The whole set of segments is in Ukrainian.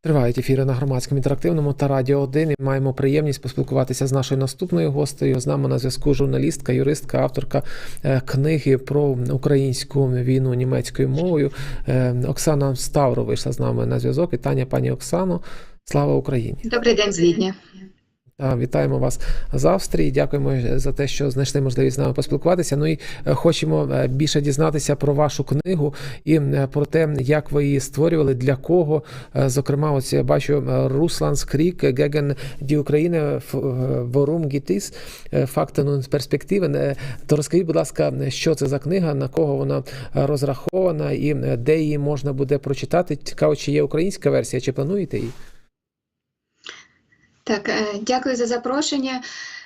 Тривають ефіри на громадському інтерактивному та радіо 1. І маємо приємність поспілкуватися з нашою наступною гостею. З нами на зв'язку журналістка, юристка, авторка е, книги про українську війну німецькою мовою. Е, Оксана Ставро вийшла з нами на зв'язок. Вітання, пані Оксано. Слава Україні! Добрий день з. Та, Вітаємо вас з Австрії. Дякуємо за те, що знайшли можливість з нами поспілкуватися. Ну і е, хочемо е, більше дізнатися про вашу книгу і е, про те, як ви її створювали, для кого. Е, Зокрема, ось я бачу е, Русланс Крік, Геген Ді України, Ворум Гітіс, Фактен перспективи. Е, То розкажіть, будь ласка, що це за книга, на кого вона е, розрахована і е, де її можна буде прочитати? Цікаво, чи є українська версія, чи плануєте її? Так, е, дякую за запрошення.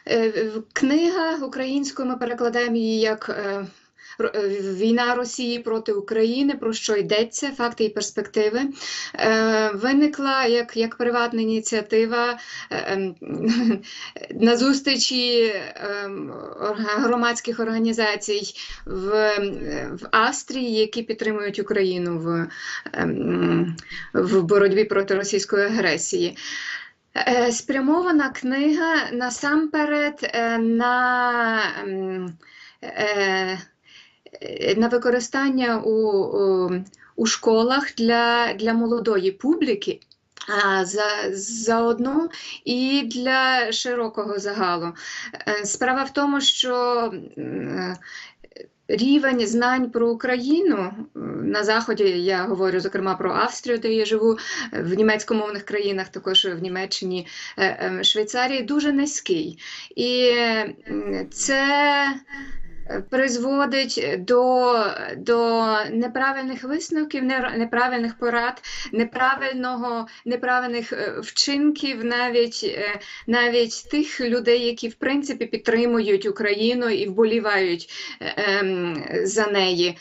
Е, Книга українською ми перекладаємо її як е, Війна Росії проти України, про що йдеться, факти і перспективи. Виникла як, як приватна ініціатива ем, на зустрічі ем, громадських організацій в, е, в Австрії, які підтримують Україну в, ем, в боротьбі проти російської агресії. Е, Спрямована книга насамперед е, на, е, е, на використання у, у, школах для, для молодої публіки. А за, заодно і для широкого загалу. Е, Справа в тому, що рівень знань про Україну на Заході, я говорю зокрема про Австрію, де я живу, е, в німецькомовних країнах, також в Німеччині, е, е, Швейцарії, дуже низький. І це е, призводить до, до неправильних висновків, не- неправильних порад, неправильного, неправильних е, вчинків навіть, е, навіть тих людей, які в принципі підтримують Україну і вболівають е, ем, за неї.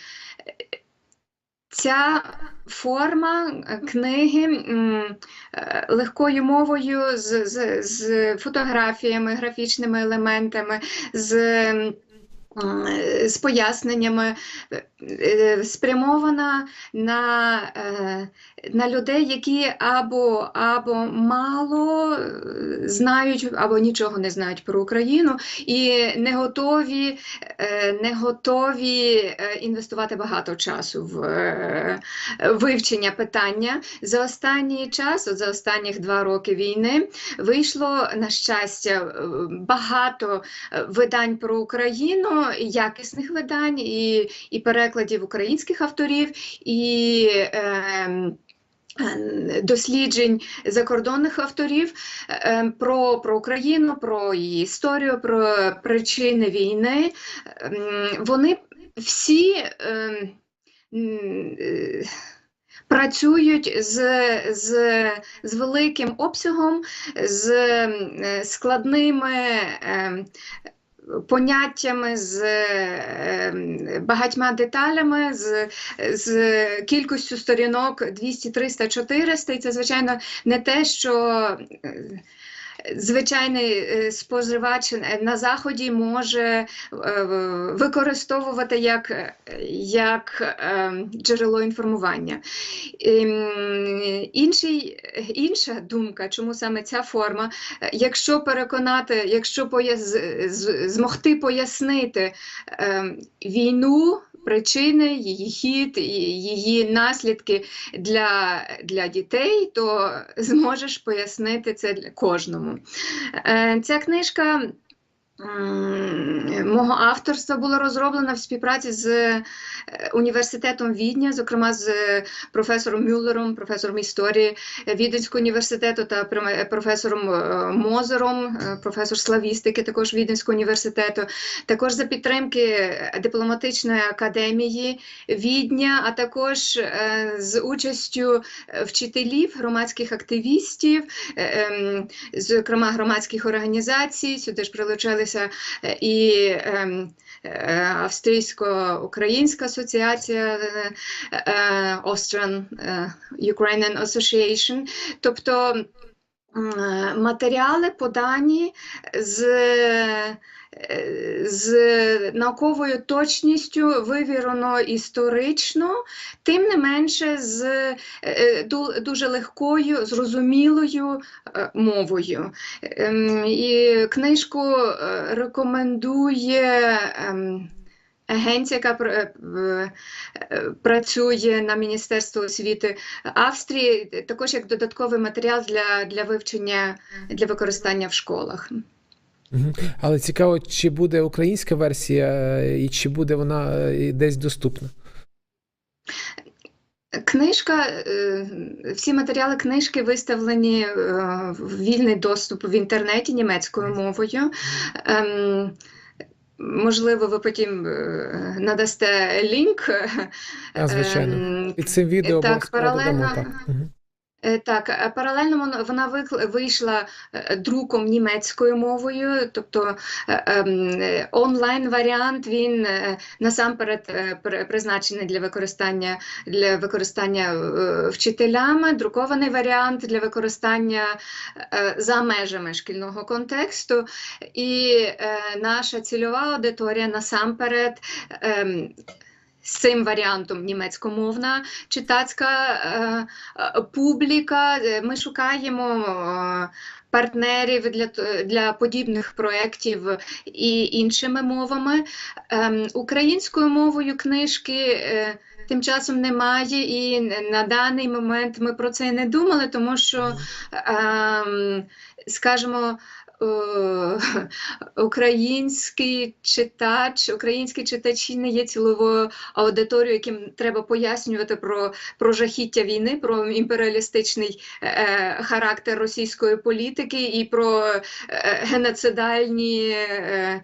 Ця форма е, книги е, легкою мовою, з, з, з фотографіями, графічними елементами, з, е, з поясненнями, е, е, спрямована на, е, на людей, які або, або мало е, знають, або нічого не знають про Україну, і не готові, е, не готові е, інвестувати багато часу в е, вивчення питання. За останній час, за останніх два роки війни, вийшло, на щастя, е, багато е, видань про Україну, якісних видань, і, і перекладів українських авторів, і ем, е, досліджень закордонних авторів е, про, про Україну, про її історію, про причини війни. Ем, Вони всі м, е, працюють з, з, з великим обсягом, з е, складними ем, поняттями, з ем, багатьма деталями, з, з кількістю сторінок 200, 300, 400. І це, звичайно, не те, що звичайний е, споживач на Заході може е, використовувати як, е, як джерело інформування. Ем, Інший, інша думка, чому саме ця форма, якщо переконати, якщо пояс, змогти пояснити ем, війну, причини, її хід, її наслідки для, для дітей, то зможеш пояснити це кожному. Е, Ця книжка. Мого авторства була розроблена в співпраці з е, університетом Відня, зокрема з професором Мюллером, професором історії Віденського університету та професором е, Мозером, е, професор славістики, також Віденського університету, також за підтримки дипломатичної академії Відня, а також е, з участю е, вчителів, громадських активістів, е, ем, зокрема громадських організацій. Сюди ж прилучилися е, і ем, е, Австрійсько-Українська асоціація е, Austrian Ukrainian Association. Тобто матеріали подані з, з науковою точністю, вивірено історично, тим не менше з е, дуже легкою, зрозумілою е, мовою. Ем, І книжку е, рекомендує. ем, Агенція, яка е, е, працює на Міністерство освіти Австрії, також як додатковий матеріал для, для вивчення, для використання в школах. Але цікаво, чи буде українська версія е, і чи буде вона е, десь доступна? Книжка, е, всі матеріали книжки виставлені в вільний доступ в інтернеті німецькою мовою. Ем, Можливо, ви потім надасте лінк. А, звичайно. Ем, Під цим відео Так, паралельно- так. Е, Так, е, паралельно вона- вийшла е, друком німецькою мовою, тобто ем, е, онлайн-варіант він насамперед при- призначений для використання для використання вчителями, друкований варіант для використання за межами шкільного контексту. І наша цільова аудиторія насамперед. З цим варіантом німецькомовна читацька е, е, публіка. Е, Ми шукаємо партнерів для, для подібних проєктів і іншими мовами. Ем, Українською мовою книжки. е, Тим часом немає, і на даний момент ми про це не думали, тому що, ем, скажімо, український читач, українські читачі не є ціловою аудиторією, яким треба пояснювати про, про жахіття війни, про імперіалістичний е, характер російської політики і про е, геноцидальні е,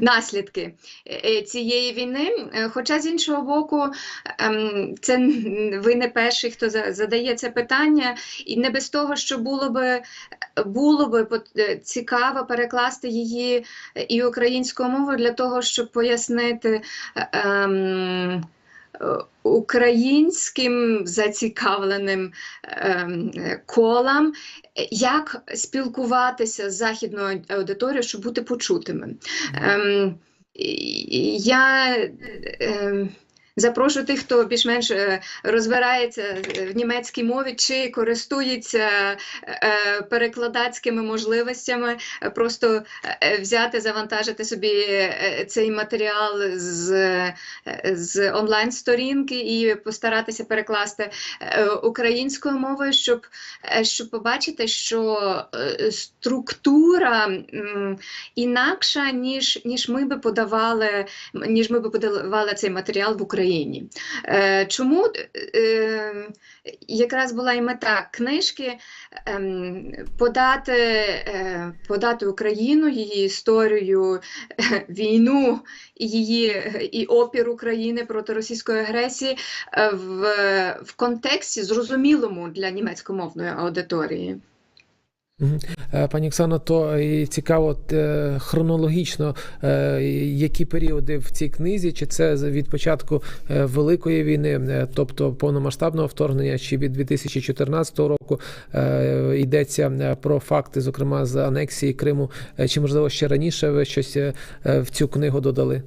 наслідки е, цієї війни. Е, Хоча з іншого боку, ем, це ви не перший, хто задає це питання, і не без того, що було би було би е, цікаво перекласти її і українською мовою для того, щоб пояснити ем, е, українським зацікавленим ем, е, колам, е, як спілкуватися з західною аудиторією, щоб бути почутими. Ем, і- Я ем, запрошую тих, хто більш-менш е, розбирається в німецькій мові чи користується е, перекладацькими можливостями, е, просто е, взяти, завантажити собі е, цей матеріал з, е, з онлайн-сторінки і постаратися перекласти е, українською мовою, щоб, е, щоб побачити, що е, структура інакша, ніж, ніж ми би подавали, ніж ми би подавали цей матеріал в Україні. Е, Чому е, якраз була і мета книжки ем, подати, е, подати Україну, її історію, війну її і опір України проти російської агресії в, в контексті зрозумілому для німецькомовної аудиторії. Е, Пані Оксано, то і цікаво е, хронологічно, е, які періоди в цій книзі, чи це від початку е, Великої війни, е, тобто повномасштабного вторгнення, чи від 2014 року е, йдеться е, про факти, зокрема з анексії Криму, е, чи можливо ще раніше ви щось е, е, в цю книгу додали?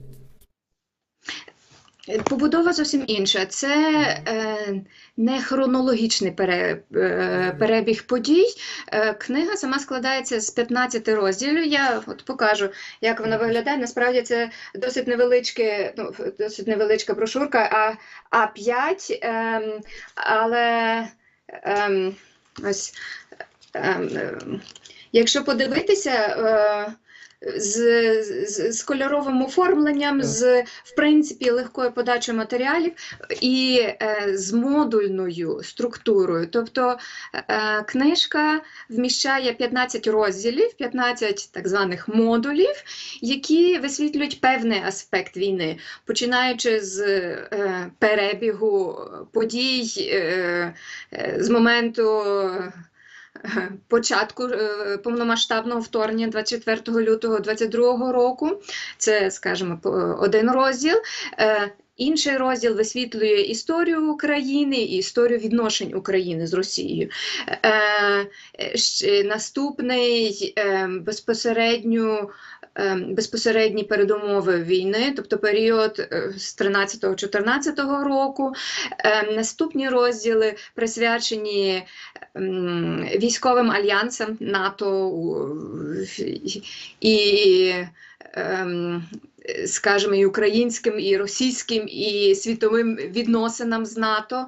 Побудова зовсім інша. Це е, не хронологічний пере, е, перебіг подій. Е, книга сама складається з 15 розділів. Я от покажу, як вона виглядає. Насправді це досить невеличке, ну, досить невеличка брошурка, а, А5, ем, але ем, ось. Ем, якщо подивитися. Е, з, з, з кольоровим оформленням, з в принципі легкою подачею матеріалів і е, з модульною структурою. Тобто е, книжка вміщає 15 розділів, 15 так званих модулів, які висвітлюють певний аспект війни, починаючи з е, перебігу подій е, е, з моменту. Початку е, повномасштабного вторгнення 24 лютого 2022 року, це, скажімо, один розділ. Е, Інший розділ висвітлює історію України і історію відношень України з Росією. Е, е, наступний безпосередньо безпосередні передумови війни, тобто період е, з 13-14 року. Е, Наступні розділи присвячені військовим альянсам НАТО і, ем, скажімо, і українським, і російським, і світовим відносинам з НАТО.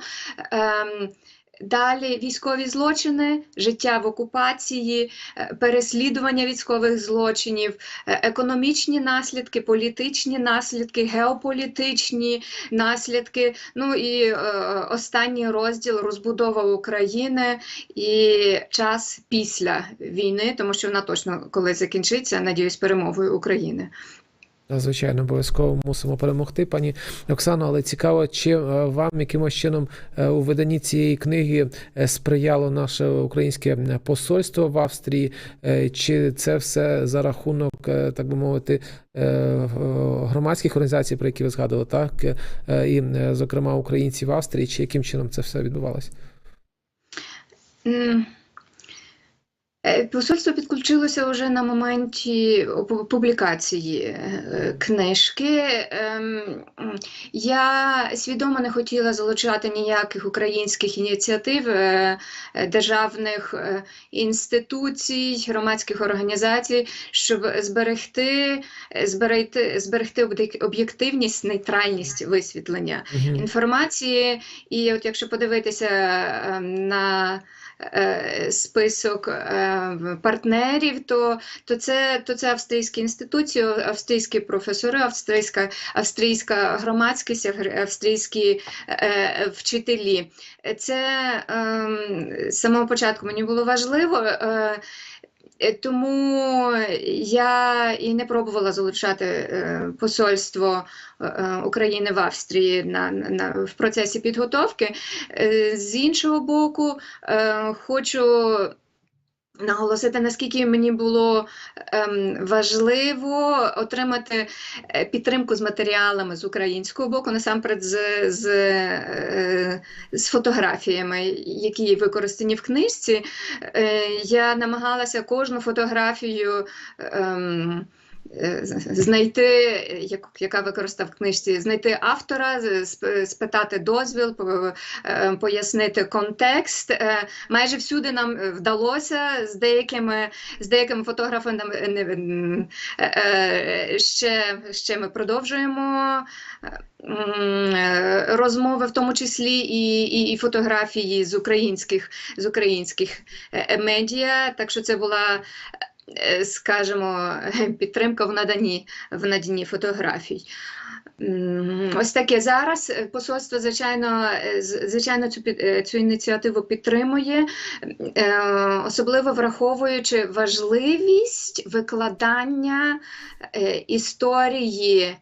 Далі військові злочини, життя в окупації, е, переслідування військових злочинів, е, економічні наслідки, політичні наслідки, геополітичні наслідки. Ну і е, останній розділ розбудова України і час після війни, тому що вона точно коли закінчиться, надіюсь, перемогою України. Звичайно, обов'язково мусимо перемогти, пані Оксано. Але цікаво, чи е, вам якимось чином е, у виданні цієї книги е, сприяло наше українське посольство в Австрії, чи це все за рахунок, так би мовити, громадських організацій, про які ви згадували, так і, зокрема, українці в Австрії, чи яким чином це все відбувалося? Е, Посольство підключилося вже на моменті публікації е, книжки. Ем, Я свідомо не хотіла залучати ніяких українських ініціатив, е, державних інституцій, громадських організацій, щоб зберегти, зберегти, зберегти об'єктивність, нейтральність висвітлення інформації. І от якщо подивитися е, на список е, партнерів, то, то, це, то це австрійські інституції, австрійські професори, австрійська, австрійська громадськість, австрійські е, вчителі. Це ем, з самого початку мені було важливо. Е, Е, Тому я і не пробувала залучати е, посольство е, України в Австрії на, на, в процесі підготовки. Е, З іншого боку, е, хочу наголосити, наскільки мені було ем, важливо отримати е, підтримку з матеріалами з українського боку, насамперед з, з, е, з фотографіями, які використані в книжці. Е, Я намагалася кожну фотографію. ем, Знайти, як- яка використав в книжці, знайти автора, спитати дозвіл, е, пояснити контекст. Е, Майже всюди нам е, вдалося з деякими, з деякими фотографами е, е, е, ще, ще ми продовжуємо е, е, розмови, в тому числі і, і, і фотографії з українських, з українських е, е, медіа. Так що це була, е, скажімо, підтримка в наданні, в наданні фотографій. Ось таке зараз е, посольство, звичайно, е, звичайно, цю, е, цю ініціативу підтримує, е, особливо враховуючи важливість викладання е, історії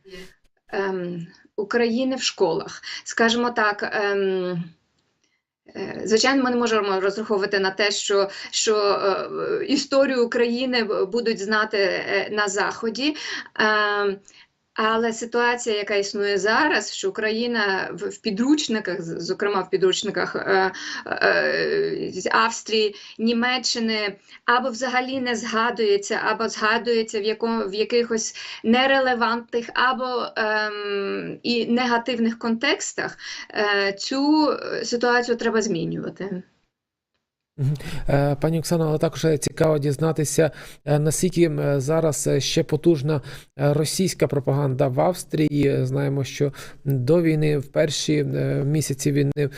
ем, України в школах. Скажімо так. Ем, Е, Звичайно, ми не можемо розраховувати на те, що, що е, історію України будуть знати е, на Заході. Е, але ситуація, яка існує зараз, що Україна в, підручниках, зокрема в підручниках е, е, Австрії, Німеччини, або взагалі не згадується, або згадується в, якому, в якихось нерелевантних або ем, і негативних контекстах, е, цю е, ситуацію треба змінювати. Е, Пані Оксано, але також цікаво дізнатися, е, наскільки зараз ще потужна е, російська пропаганда в Австрії. Знаємо, що до війни, в перші місяці війни,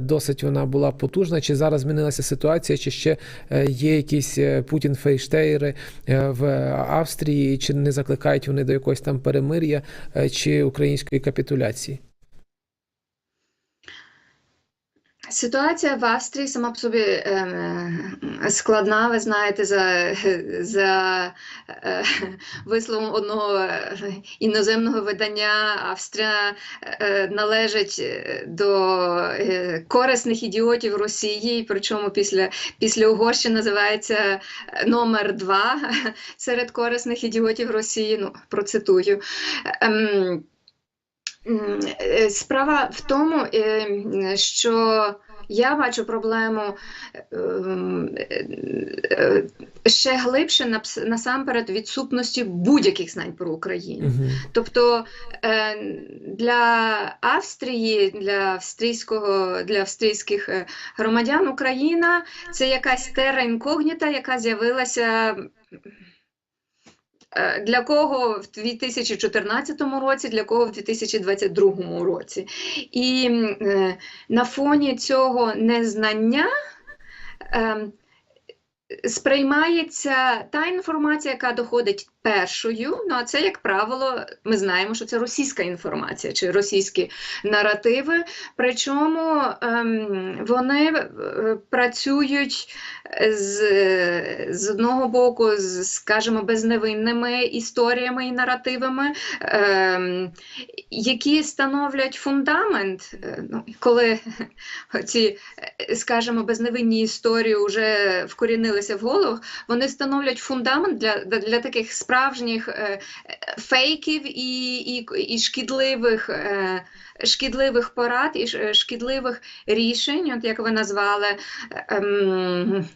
досить вона була потужна. Чи зараз змінилася ситуація, чи ще є якісь Путін-фейштейри е, в Австрії, чи не закликають вони до якогось там перемир'я чи української капітуляції? Ситуація в Австрії сама по собі ем, складна. Ви знаєте, за, за е, висловом одного е, іноземного видання, Австрія е, належить е, до е, корисних ідіотів Росії, причому після, після Угорщини називається е, номер два серед корисних ідіотів Росії. Ну, процитую. Е, Справа в тому, е, що я бачу проблему ем, е, е, ще глибше насамперед відсутності будь-яких знань про Україну. Мгм. Тобто е, для Австрії, для австрійського, для австрійських е, громадян Україна це якась терра інкогніта, яка з'явилася. Е, Для кого в 2014 році, для кого в 2022 році. І е, на фоні цього незнання е, сприймається та інформація, яка доходить першою. Ну а це, як правило, ми знаємо, що це російська інформація чи російські наративи. Причому ем, вони е, працюють з, з одного боку, з, скажімо, безневинними історіями і наративами, ем, які становлять фундамент, е, ну, коли ці, е, скажімо, безневинні історії вже вкорінилися в головах, вони становлять фундамент для, для, таких справжніх е, е, фейків і, і, і шкідливих. Шкідливих порад і шкідливих рішень, от як ви назвали ем,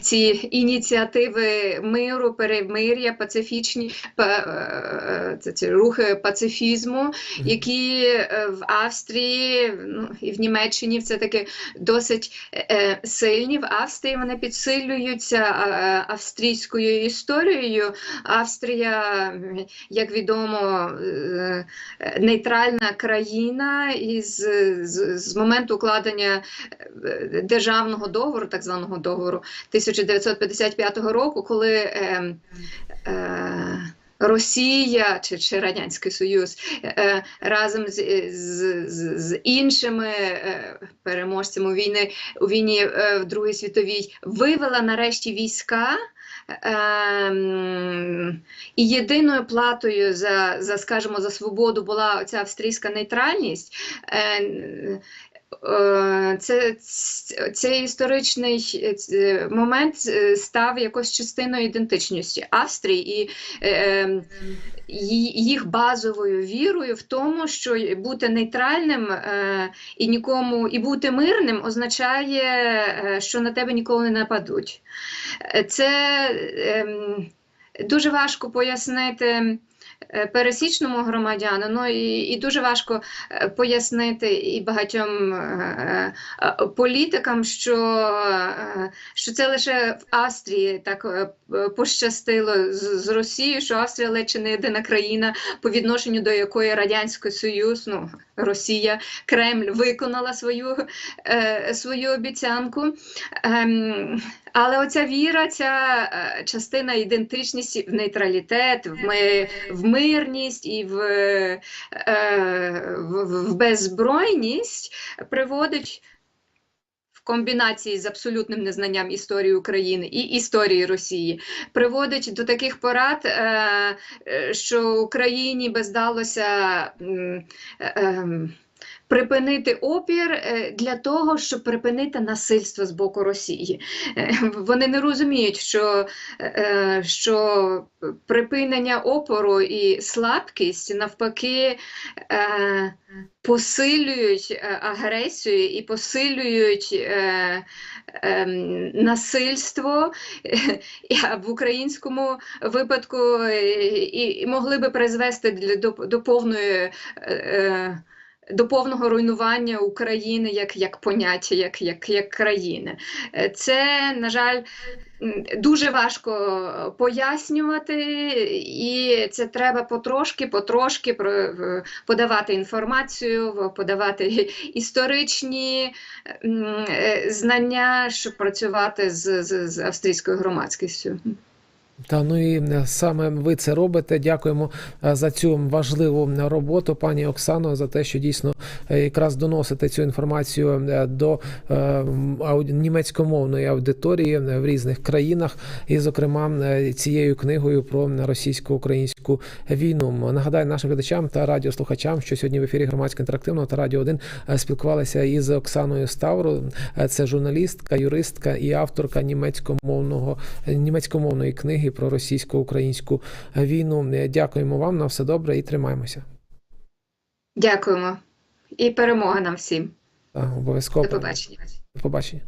ці ініціативи миру, перемир'я, пацифічні па- е, це, ці рухи пацифізму, які е, в Австрії ну, і в Німеччині все таки досить е, сильні. В Австрії вони підсилюються е, австрійською історією. Австрія, як відомо, нейтральна країна, і з, з, з моменту укладення е, державного договору, так званого договору 1955 року, коли е, е, Росія чи, чи Радянський Союз е, разом з, з, з, іншими е, переможцями війни у війні в Другій світовій вивела нарешті війська. Ем, і єдиною платою за, за, скажімо, за свободу була ця австрійська нейтральність. Е, це, цей історичний е, момент е, став якось частиною ідентичності Австрії і е, ем, їх базовою вірою в тому, що бути нейтральним е, і нікому і бути мирним означає, е, що на тебе ніколи не нападуть. Е, Це ем, дуже важко пояснити. е, Пересічному громадянину і, і дуже важко е, пояснити і багатьом е, політикам, що, що це лише в Австрії так пощастило з, з Росією, що Австрія чи не єдина країна, по відношенню до якої Радянський Союз, ну Росія, Кремль виконала свою, свою обіцянку. Ем, але оця віра, ця е, частина ідентичності в нейтралітет, в, ми, в мирність і в, е, в, в беззбройність приводить в комбінації з абсолютним незнанням історії України і історії Росії, приводить до таких порад, е, е, що Україні би здалося. Припинити опір е, для того, щоб припинити насильство з боку Росії. Е, Вони не розуміють, що, е, що припинення опору і слабкість навпаки посилюють агресію і посилюють насильство. В українському випадку і, могли би призвести до повної. Е, е, до повного руйнування України як, як поняття, як, як, як країни. Е, Це, на жаль, дуже важко пояснювати, і це треба потрошки, потрошки подавати інформацію, подавати історичні е, знання, щоб працювати з, з, з австрійською громадськістю. Та ну і е, саме ви це робите. Дякуємо е, за цю важливу роботу, пані Оксано, за те, що дійсно е, якраз доносите цю інформацію до німецькомовної аудиторії в різних країнах, і, зокрема, цією книгою про російсько-українську війну. Нагадаю нашим глядачам та радіослухачам, що сьогодні в ефірі громадського інтерактивного та радіо 1 е, спілкувалися із Оксаною Ставро. Це журналістка, юристка і авторка німецькомовного німецькомовної книги про російсько-українську війну. Е, Дякуємо вам на все добре і тримаємося. Дякуємо. І перемога нам всім. Так, обов'язково. До побачення. До побачення.